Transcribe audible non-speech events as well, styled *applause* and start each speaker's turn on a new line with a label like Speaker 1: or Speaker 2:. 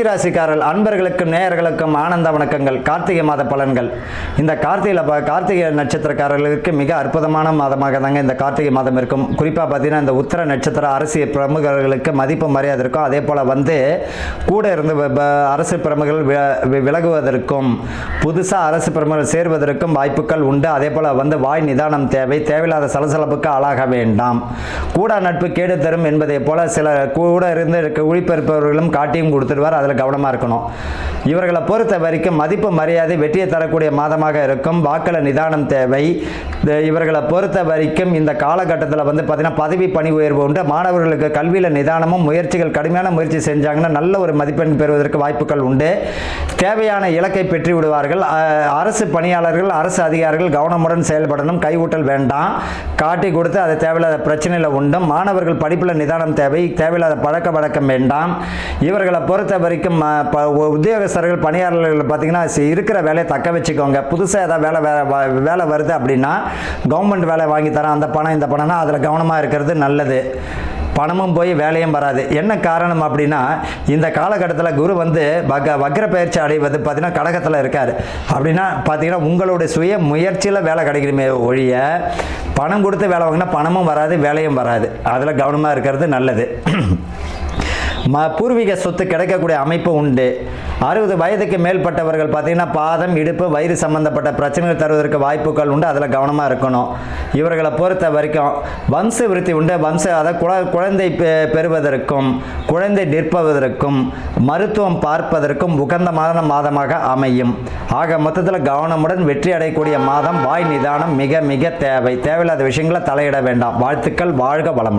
Speaker 1: கன்னிராசிக்காரர்கள் அன்பர்களுக்கும் நேயர்களுக்கும் ஆனந்த வணக்கங்கள் கார்த்திகை மாத பலன்கள். இந்த கார்த்திகையில் கார்த்திகை நட்சத்திரக்காரர்களுக்கு மிக அற்புதமான மாதமாக தாங்க இந்த கார்த்திகை மாதம் இருக்கும். குறிப்பாக பார்த்தீங்கன்னா இந்த உத்தர நட்சத்திர அரசியல் பிரமுகர்களுக்கு மதிப்பு மரியாதை இருக்கும். அதே போல் வந்து கூட இருந்து அரசு பிரமுகர்கள் விலகுவதற்கும் புதுசாக அரசு பிரமுகர்கள் சேர்வதற்கும் வாய்ப்புகள் உண்டு. அதே போல் வந்து வாய் நிதானம் தேவை. தேவையில்லாத சலசலப்புக்கு ஆளாக வேண்டாம். கூட நட்பு கேடு தரும் என்பதை போல சில கூட இருந்து இருக்க காட்டியும் கொடுத்துருவார் அதில் கவனமாக இருக்கணும். இவர்களை பொறுத்த வரைக்கும் மதிப்பு மரியாதை வெற்றியை தரக்கூடிய மாதமாக இருக்கும். வாக்கள நிதானம் தேவை. இவர்களை பொறுத்த வரைக்கும் இந்த காலகட்டத்தில் வந்து பார்த்தீங்கன்னா பதவி பணி உயர்வு உண்டு. மாணவர்களுக்கு கல்வியில் நிதானமும் முயற்சிகள் கடுமையான முயற்சி செஞ்சாங்கன்னா நல்ல ஒரு மதிப்பெண் பெறுவதற்கு வாய்ப்புகள் உண்டு. தேவையான இலக்கை பெற்று விடுவார்கள். அரசு பணியாளர்கள் அரசு அதிகாரிகள் கவனமுடன் செயல்படணும். கைவூட்டல் வேண்டாம். காட்டி கொடுத்து அது தேவையில்லாத பிரச்சனையில் உண்டும் மாணவர்கள் படிப்பில் நிதானம் தேவை. தேவையில்லாத பழக்க வழக்கம் வேண்டாம். இவர்களை பொறுத்த வரைக்கும் உத்தியோகஸ்தர்கள் பணியாளர்கள் பார்த்தீங்கன்னா இருக்கிற வேலையை தக்க வச்சுக்கோங்க. புதுசாக ஏதாவது வேலை வே- வ- வேலை வருது அப்படின்னா கவர்மெண்ட் வேலை வாங்கி தரேன் அந்த பணம் இந்த பணம்னா அதில் கவனமாக இருக்கிறது நல்லது. பணமும் போய் வேலையும் வராது. என்ன காரணம் அப்படின்னா இந்த காலகட்டத்தில் குரு வந்து வக வக்ர பயிற்சி அடைவது பார்த்தீங்கன்னா கடகத்தில் இருக்கார். அப்படின்னா பார்த்தீங்கன்னா உங்களுடைய சுய முயற்சியில் வேலை கிடைக்கணுமே ஒழிய பணம் கொடுத்து வேலை வாங்கினா பணமும் வராது வேலையும் வராது. அதில் கவனமாக இருக்கிறது நல்லது. *clears throat* ம பூர்வீக சொத்து கிடைக்கக்கூடிய அமைப்பு உண்டு. அறுபது வயதுக்கு மேற்பட்டவர்கள் பார்த்தீங்கன்னா பாதம் இடுப்பு வயிறு சம்பந்தப்பட்ட பிரச்சனைகள் தருவதற்கு வாய்ப்புகள் உண்டு. அதில் கவனமாக இருக்கணும். இவர்களை பொறுத்த வரைக்கும் வம்ச விருத்தி உண்டு. வம்ச அதை குழ குழந்தை பெ- பெறுவதற்கும் குழந்தை நிற்பதற்கும் மருத்துவம் பார்ப்பதற்கும் உகந்த மாத மாதமாக அமையும். ஆக மொத்தத்தில் கவனமுடன் வெற்றி அடையக்கூடிய மாதம் வாய் நிதானம் மிக மிக தேவை. தேவையில்லாத விஷயங்களை தலையிட வேண்டாம். வாழ்த்துக்கள் வாழ்க வளம்